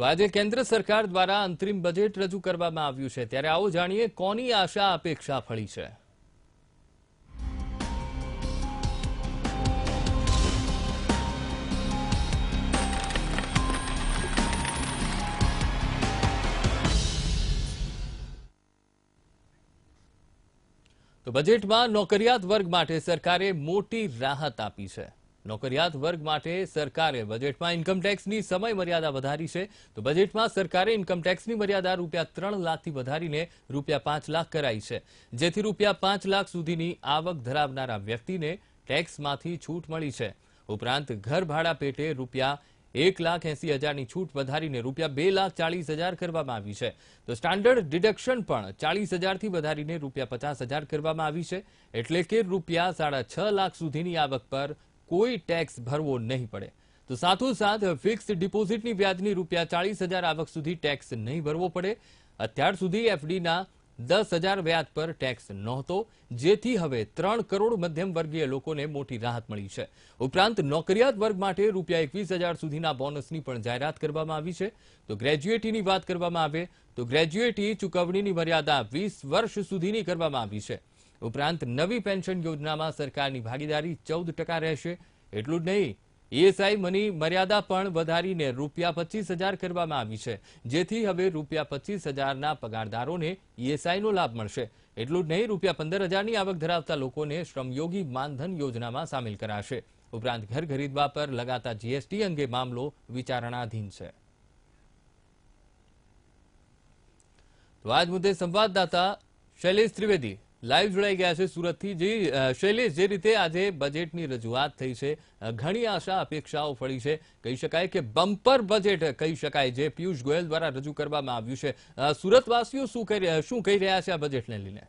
તો આજે કેન્દ્ર સરકાર દ્વારા અંતરિમ બજેટ રજૂ કરવામાં આવ્યું છે. ત્યારે આવો જાણીએ કોની આશા અપેક્ષા ફળી છે. તો બજેટમાં નોકરિયાત વર્ગ માટે સરકારે મોટી રાહત આપી છે. નોકરિયાત વર્ગ માટે સરકારે બજેટમાં ઇન્કમટેક્સની સમય મર્યાદા વધારી છે. તો બજેટમાં સરકારે ઇન્કમટેક્સની મર્યાદા રૂપિયા ત્રણ લાખથી વધારીને રૂપિયા પાંચ લાખ કરાઈ છે. જેથી રૂપિયા પાંચ લાખ સુધીની આવક ધરાવનારા વ્યક્તિને ટેક્સમાંથી છૂટ મળી છે. ઉપરાંત ઘર ભાડા પેટે રૂપિયા એક લાખ એસી હજારની છૂટ વધારીને રૂપિયા બે લાખ ચાલીસ હજાર કરવામાં આવી છે. તો સ્ટાન્ડર્ડ ડિડક્શન પણ ચાલીસ હજારથી વધારીને રૂપિયા પચાસ હજાર કરવામાં આવી છે. એટલે કે રૂપિયા સાડા છ લાખ સુધીની આવક પર કોઈ ટેક્સ ભરવો નહીં પડે. તો સાથોસાથ ફિક્સ ડિપોઝિટની વ્યાજની રૂપિયા ચાળીસ આવક સુધી ટેક્સ નહીં ભરવો પડે. અત્યાર સુધી એફડીના દસ હજાર વ્યાજ પર ટેક્સ નહોતો, જેથી હવે ત્રણ કરોડ મધ્યમ વર્ગીય લોકોને મોટી રાહત મળી છે. ઉપરાંત નોકરિયાત વર્ગ માટે રૂપિયા એકવીસ હજાર સુધીના બોનસની પણ જાહેરાત કરવામાં આવી છે. તો ગ્રેજ્યુએટીની વાત કરવામાં આવે, તો ગ્રેજ્યુએટી ચૂકવણીની મર્યાદા વીસ વર્ષ સુધીની કરવામાં આવી છે. ઉપરાંત નવી પેન્શન યોજનામાં સરકારની ભાગીદારી ચૌદ ટકા રહેશે. એટલું જ નહીં ઈએસઆઈ મની મર્યાદા પણ વધારીને રૂપિયા પચીસ હજાર કરવામાં આવી છે, જેથી હવે રૂપિયા પચીસ હજારના પગારદારોને ઈએસઆઈનો લાભ મળશે. એટલું જ નહીં, રૂપિયા પંદર હજારની આવક ધરાવતા લોકોને શ્રમયોગી માનધન યોજનામાં સામેલ કરાશે. ઉપરાંત ઘર ખરીદવા પર લગાતા જીએસટી અંગે મામલો વિચારણાધીન છે. તો આજ મુદ્દે સંવાદદાતા શૈલેષ ત્રિવેદી લાઈવ જોડાઈ ગયા છે સુરતથી. જે શૈલેષ, જે રીતે આજે બજેટની રજૂઆત થઈ છે ઘણી આશા, અપેક્ષાઓ ફળી છે. કહી શકાય કે બમ્પર બજેટ કહી શકાય, જે પિયુષ ગોયલ દ્વારા રજૂ કરવામાં આવ્યું છે. સુરતવાસીઓ શું કહી શું કહી રહ્યા છે આ બજેટને લઈને?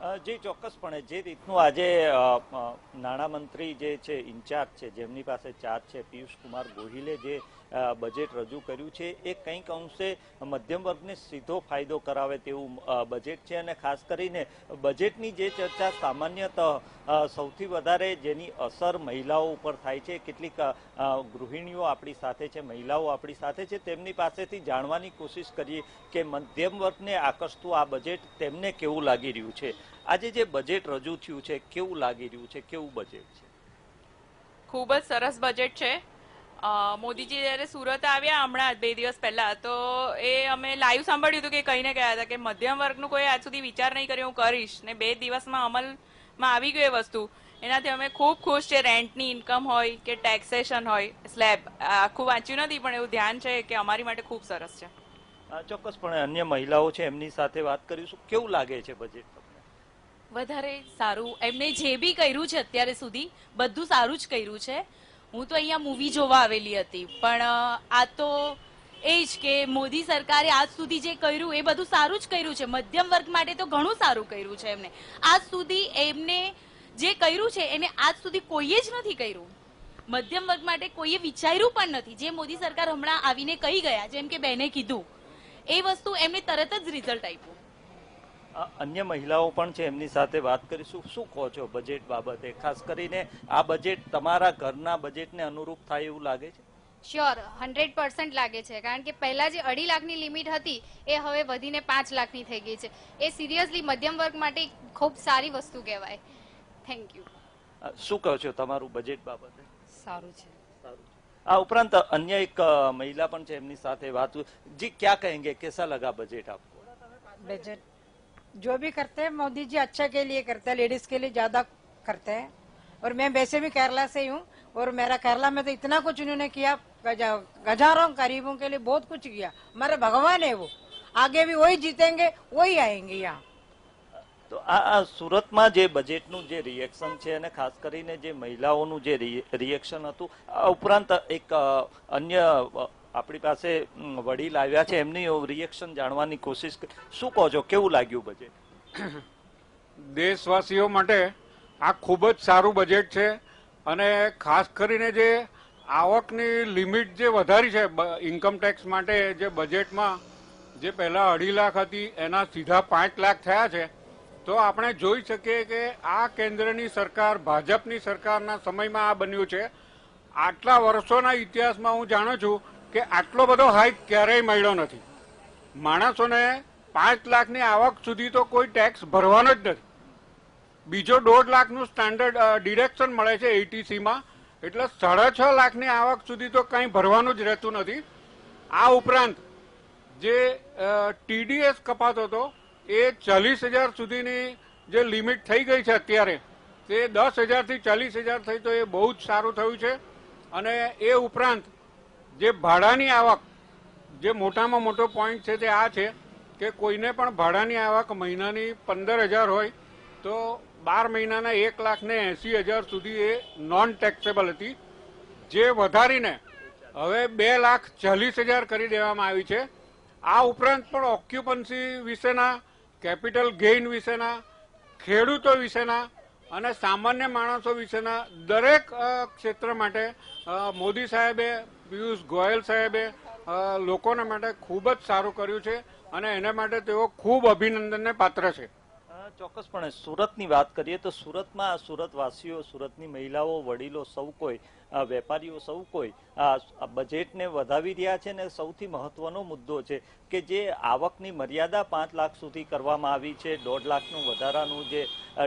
જી ચોક્કસપણે જે રીતનું આજે નાણામંત્રી જે છે, ઇન્ચાર્જ છે, જેમની પાસે ચાર્જ છે પિયુષ કુમાર ગોહિલે જે બજેટ રજૂ કર્યું છે. એ કંઈક અંશે મધ્યમ વર્ગને સીધો ફાયદો કરાવે તેવું બજેટ છે અને ખાસ કરીને બજેટની જે ચર્ચા સામાન્યતઃ સૌથી વધારે જેની અસર મહિલાઓ ઉપર થાય છે, કેટલીક ગૃહિણીઓ આપણી સાથે છે, મહિલાઓ આપણી સાથે છે, તેમની પાસેથી જાણવાની કોશિશ કરીએ કે મધ્યમ વર્ગને આકર્ષતું આ બજેટ તેમને કેવું લાગી રહ્યું છે? આજે જે બજેટ રજૂ થયું છે, કેવું લાગી રહ્યું છે, કેવું બજેટ છે? ખૂબ જ સરસ બજેટ છે. મોદીજી જ્યારે સુરત આવ્યા હમણાં જ બે દિવસ પહેલા તો એ અમે લાઈવ સાંભળ્યું હતું કે કહીને ગયા હતા કે મધ્યમ વર્ગનું કોઈ આજ સુધી વિચાર નહીં કર્યો હું કરીશ. ને બે દિવસમાં અમલમાં આવી ગઈ એ વસ્તુ. એનાથી અમે ખૂબ ખુશ છે રેન્ટની ઇન્કમ હોય કે ટેક્સેશન હોય. સ્લેબ આખું વાંચ્યું નથી પણ એવું ધ્યાન છે કે અમારી માટે ખૂબ સરસ છે. ચોક્કસપણે અન્ય મહિલાઓ છે એમની સાથે વાત કરીશું કેવું લાગે છે બજેટ વધારે સારું. એમને જે બી કર્યું છે અત્યારે સુધી બધું સારું જ કર્યું છે. હું તો અહીંયા મૂવી જોવા આવેલી હતી. પણ આ તો એ જ કે મોદી સરકારે આજ સુધી જે કર્યું, એ બધું સારું જ કર્યું છે. મધ્યમ વર્ગ માટે તો ઘણું સારું કર્યું છે એમને. આજ સુધી એમને જે કર્યું છે, એને આજ સુધી કોઈએ જ નથી કર્યું. મધ્યમ વર્ગ માટે કોઈએ વિચાર્યું પણ નથી. જે મોદી સરકાર હમણાં આવીને કહી ગયા, જેમ કે બેને કીધું, એ વસ્તુ એમને તરત જ રિઝલ્ટ આપ્યું. અન્ય મહિલાઓ પણ છે એમની સાથે વાત કરીશું. શું કહો છો બજેટ બાબતે? ખાસ કરીને આ બજેટ તમારા ઘરના બજેટને અનુરૂપ થાય એવું લાગે છે? શ્યોર હંડ્રેડ પર્સન્ટ લાગે છે. કારણ કે પહેલાં જે અઢી લાખની લિમિટ હતી એ હવે વધીને પાંચ લાખની થઈ ગઈ છે. એ સિરિયસલી મધ્યમ વર્ગ માટે ખૂબ સારી વસ્તુ કહેવાય. થેન્ક યુ શું કહો છો તમારું બજેટ બાબતે? સારું છે. સારું આ ઉપરાંત અન્ય એક મહિલા પણ છે એમની સાથે વાત. જી ક્યાં કહેંગે? કેસા લગા બજેટ આપકો? બજેટ जो भी करते हैं मोदी जी अच्छा के लिए करते हैं लेडीज के लिए ज्यादा करते हैं और मैं वैसे भी केरला से ही हूँ और मेरा केरला में तो इतना कुछ उन्होंने किया गजा- गजारों गरीबों के लिए बहुत कुछ किया हमारे भगवान है वो आगे भी वही जीतेंगे वही आएंगे यहाँ તો આ આ સુરતમાં જે બજેટનું જે રિએક્શન છે અને ખાસ કરીને જે મહિલાઓનું જે રિએક્શન હતું આ ઉપરાંત એક અ, અન્ય અ, આપણી પાસે વડીલ આવ્યા છે, એમની રિએક્શન જાણવાની કોશિશ શું કહો છો? કેવું લાગ્યું બજેટ દેશવાસીઓ માટે આ ખૂબ જ સારું બજેટ છે અને ખાસ કરીને જે આવકની લિમિટ જે વધારી છે ઇન્કમ ટેક્સ માટે જે બજેટમાં જે પહેલા અઢી લાખ હતી, એના સીધા પાંચ લાખ થયા છે, તો આપણે જોઈ શકીએ કે આ કેન્દ્રની સરકાર, ભાજપની સરકારના સમયમાં આ બન્યું છે. આટલા વર્ષોના ઇતિહાસમાં હું જાણું છું કે આટલો બધો હાઈક ક્યારેય મળ્યો નથી. માણસોને પાંચ લાખની આવક સુધી તો કોઈ ટેક્સ ભરવાનો જ નથી. બીજો દોઢ લાખનું સ્ટાન્ડર્ડ ડિરેક્શન મળે છે એટીસીમાં એટલે સાડા છ લાખની આવક સુધી તો કંઈ ભરવાનું જ રહેતું નથી. આ ઉપરાંત જે ટીડીએસ કપાતો હતો, એ ચાલીસ હજાર સુધીની જે લિમિટ થઈ ગઈ છે અત્યારે, તે દસ હજારથી ચાલીસ હજાર થઈ તો એ બહુ જ સારું થયું છે. અને એ ઉપરાંત જે ભાડાની આવક, જે મોટામાં મોટો પોઈન્ટ છે તે આ છે કે કોઈને પણ ભાડાની આવક મહિનાની પંદર હજાર હોય, તો બાર મહિનાના એક લાખ ને એસી હજાર સુધી એ નોન ટેક્સેબલ હતી. જે વધારીને હવે બે લાખ ચાલીસ હજાર કરી દેવામાં આવી છે. આ ઉપરાંત પણ ઓક્યુપન્સી વિશેના કેપિટલ ગેઇન વિશેના, ખેડૂતો વિશેના અને સામાન્ય માણસો વિશેના દરેક ક્ષેત્ર માટે મોદી સાહેબે પિયુષ ગોયલ સાહેબે લોકોના માટે ખૂબ જ સારું કર્યું છે અને એના માટે તેઓ ખૂબ અભિનંદનને પાત્ર છે. ચોક્કસપણે સુરતની વાત કરીએ તો સુરતમાં સુરતવાસીઓ, સુરતની મહિલાઓ, વડીલો સૌ કોઈ વેપારીઓ સૌ કોઈ બજેટને વધાવી રહ્યા છે ને સૌથી મહત્વનો મુદ્દો છે કે જે આવકની મર્યાદા પાંચ લાખ સુધી કરવામાં આવી છે, દોઢ લાખનું વધારાનું જે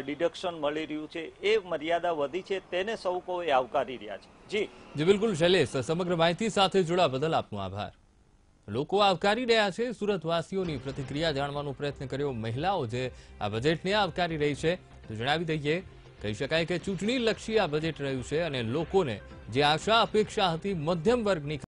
ડિડક્શન મળી રહ્યું છે, એ મર્યાદા વધી છે, તેને સૌ કોઈ આવકારી રહ્યા છે. જી. જી, બિલકુલ શૈલેષ, સમગ્ર માહિતી સાથે જોડા બદલ આપનો આભાર. લોકો આવકારી રહ્યા છે. સુરતવાસીઓની પ્રતિક્રિયા જાણવાનો પ્રયત્ન કર્યો મહિલાઓ જે આ બજેટને આવકારી રહી છે. તો જણાવી દઈએ, કહી શકાય કે ચૂંટણી લક્ષી આ બજેટ રહ્યું છે અને લોકોને જે આશા અપેક્ષા હતી મધ્યમ વર્ગની